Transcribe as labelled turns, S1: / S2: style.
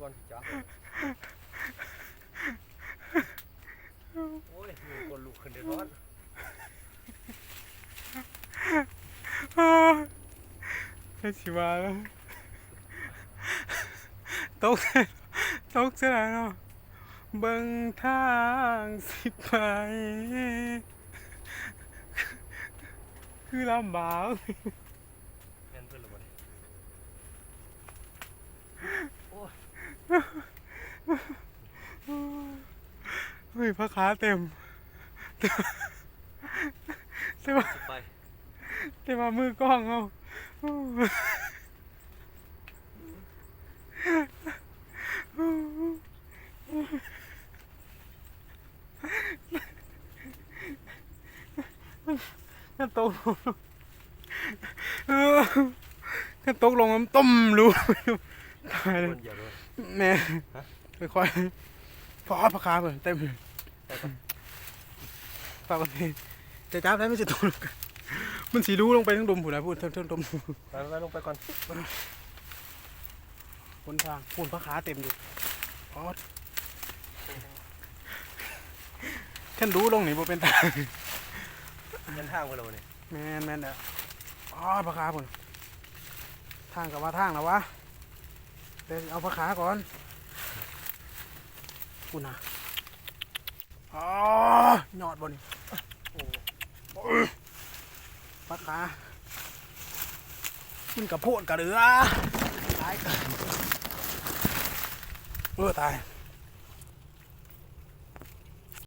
S1: ก่อนจ้าโอ้ยมีคนลุกขึ้นได้ร้อน
S2: โอ้ยเฮ็ดสิว่าแล้วตกตกเสียแล้วเนาะเบิ่งทางสิไป คือลำบาก
S1: แม่นเพิ่นละบ่นี่โอ้ย
S2: เฮ้ยพระขาเต็มแต่ว่า
S1: สิไป
S2: แต่ว่ามือกล้องเอาถ้าตกเออถ้าตกลงมันต้มรู้ตายเลยแม่ค่อยๆพอพระขาเปิดเต็มเลย ฝากกันทีจะจับได้ไม่จะตกลงกันมันสีรู้ลงไปทั้งดมผู้นะพูดทั้งทั้งดม
S1: ไปไปลงไปก่อน
S2: บนทางพูนพระขาเต็มอยู่อ๋อฉันรู้ลงนี่บ่เป็นตา
S1: ยันทางไปแล้วบ่นี่
S2: แมนแมนเด้ออ๋อพระขาพุ่นทางกับว่าทางแล้ววะเดี๋ยวเอาพระขาก่อนคุณนะ อ๋อยอดบนนี่
S1: โอ้
S2: พระขามันกับโพดกระเรือตายเออตาย